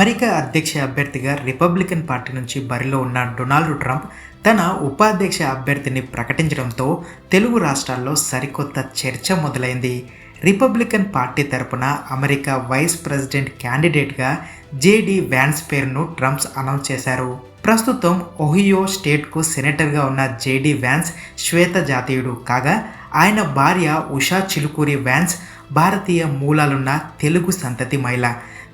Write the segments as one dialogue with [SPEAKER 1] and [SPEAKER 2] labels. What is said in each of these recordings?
[SPEAKER 1] America అధ్యక్ష అభ్యర్థిగా Republican party నుంచి బరిలో ఉన్న డొనాల్డ్ ట్రంప్ తన ఉపాధ్యక్ష అభ్యర్థిని ప్రకటించడంతో తెలుగు రాష్ట్రాల్లో సరికొత్త చర్చ మొదలైంది. రిపబ్లికన్ పార్టీ తరపున అమెరికా వైస్ ప్రెసిడెంట్ క్యాండిడేట్గా జేడి వ్యాన్స్ పేరును ట్రంప్స్ అనౌన్స్ చేశారు. ప్రస్తుతం ఒహియో స్టేట్కు సెనేటర్గా ఉన్న జేడి వ్యాన్స్ శ్వేత జాతీయుడు కాగా ఆయన భార్య ఉషా చిలుకూరి వ్యాన్స్ భారతీయ మూలాలున్న తెలుగు సంతతి మహిళ.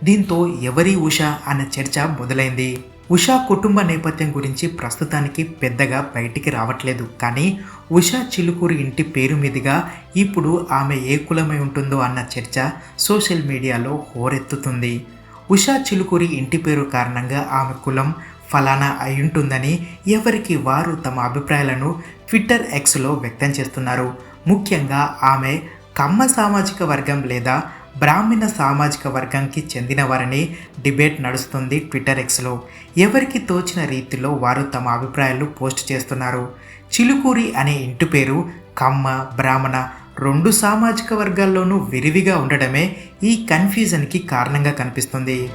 [SPEAKER 1] దీంతో ఎవరి ఉషా అన్న చర్చ మొదలైంది. ఉషా కుటుంబ నేపథ్యం గురించి ప్రస్తుతానికి పెద్దగా బయటికి రావట్లేదు. కానీ ఉషా చిలుకూరి ఇంటి పేరు మీదుగా ఇప్పుడు ఆమె ఏ కులమై ఉంటుందో అన్న చర్చ సోషల్ మీడియాలో హోరెత్తుతుంది. ఉషా చిలుకూరి ఇంటి పేరు కారణంగా ఆమె కులం ఫలానా అయి ఉంటుందని ఎవరికి వారు తమ అభిప్రాయాలను ట్విట్టర్ ఎక్స్లో వ్యక్తం చేస్తున్నారు. ముఖ్యంగా ఆమె కమ్మ సామాజిక వర్గం లేదా బ్రాహ్మణ సామాజిక వర్గానికి చెందినవారని డిబేట్ నడుస్తుంది ట్విట్టర్ ఎక్స్లో. ఎవరికి తోచిన రీతిలో వారు తమ అభిప్రాయాలు పోస్ట్ చేస్తున్నారు? చిలుకూరి అనే ఇంటి పేరు కమ్మ బ్రాహ్మణ రెండు సామాజిక వర్గాల్లోనూ విరివిగా ఉండడమే ఈ కన్ఫ్యూజన్కి కారణంగా కనిపిస్తుంది.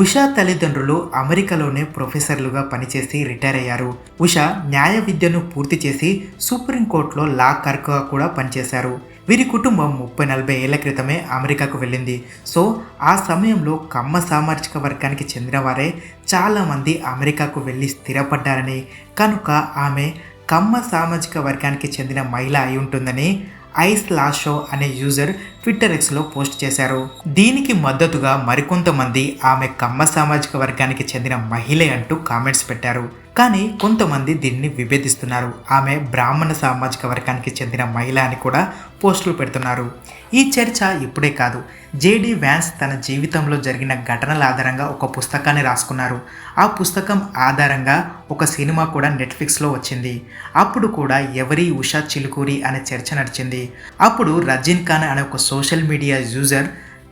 [SPEAKER 1] ఉషా తల్లిదండ్రులు అమెరికాలోనే ప్రొఫెసర్లుగా పనిచేసి రిటైర్ అయ్యారు. ఉషా న్యాయ విద్యను పూర్తి చేసి సుప్రీంకోర్టులో లా కర్క్గా కూడా పనిచేశారు. వీరి కుటుంబం ముప్పై నలభై ఏళ్ళ క్రితమే అమెరికాకు వెళ్ళింది. సో ఆ సమయంలో కమ్మ సామాజిక వర్గానికి చెందిన వారే చాలామంది అమెరికాకు వెళ్ళి స్థిరపడ్డారని కనుక ఆమె కమ్మ సామాజిక వర్గానికి చెందిన మహిళ అయి ఉంటుందని ఐస్ లాషో అనే యూజర్ ట్విట్టర్ ఎక్స్లో పోస్ట్ చేశారు. దీనికి మద్దతుగా మరికొంతమంది ఆమె కమ్మ సామాజిక వర్గానికి చెందిన మహిళ అంటూ కామెంట్స్ పెట్టారు. కానీ కొంతమంది దీన్ని విభేదిస్తున్నారు. ఆమె బ్రాహ్మణ సామాజిక వర్గానికి చెందిన మహిళ అని కూడా పోస్టులు పెడుతున్నారు. ఈ చర్చ ఇప్పుడే కాదు. జేడి వ్యాన్స్ తన జీవితంలో జరిగిన ఘటనల ఆధారంగా ఒక పుస్తకాన్ని రాసుకున్నారు. ఆ పుస్తకం ఆధారంగా ఒక సినిమా కూడా నెట్ఫ్లిక్స్లో వచ్చింది. అప్పుడు కూడా ఎవరి ఉషా చిలుకూరి అనే చర్చ నడిచింది. అప్పుడు రజిన్ ఖాన్ అనే ఒక సోషల్ మీడియా యూజర్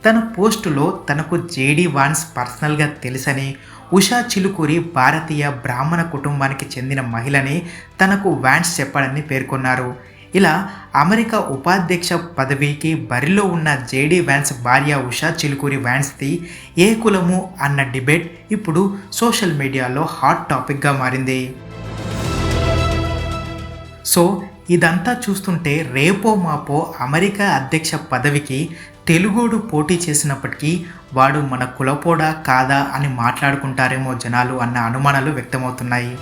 [SPEAKER 1] తన పోస్టులో తనకు జేడి వాన్స్ పర్సనల్గా తెలుసని ఉషా చిలుకూరి భారతీయ బ్రాహ్మణ కుటుంబానికి చెందిన మహిళని తనకు వ్యాన్స్ చెప్పాడని పేర్కొన్నారు. ఇలా అమెరికా ఉపాధ్యక్ష పదవికి బరిలో ఉన్న జేడీ వ్యాన్స్ భార్య ఉషా చిలుకూరి వ్యాన్స్ది ఏ కులము అన్న డిబేట్ ఇప్పుడు సోషల్ మీడియాలో హాట్ టాపిక్గా మారింది. సో ఇదంతా చూస్తుంటే రేపో మాపో అమెరికా అధ్యక్ష పదవికి తెలుగోడు పోటీ చేసినప్పటికీ వాడు మన కులపోడా కాదా అని మాట్లాడుకుంటారేమో జనాలు అన్న అనుమానాలు వ్యక్తమవుతున్నాయి.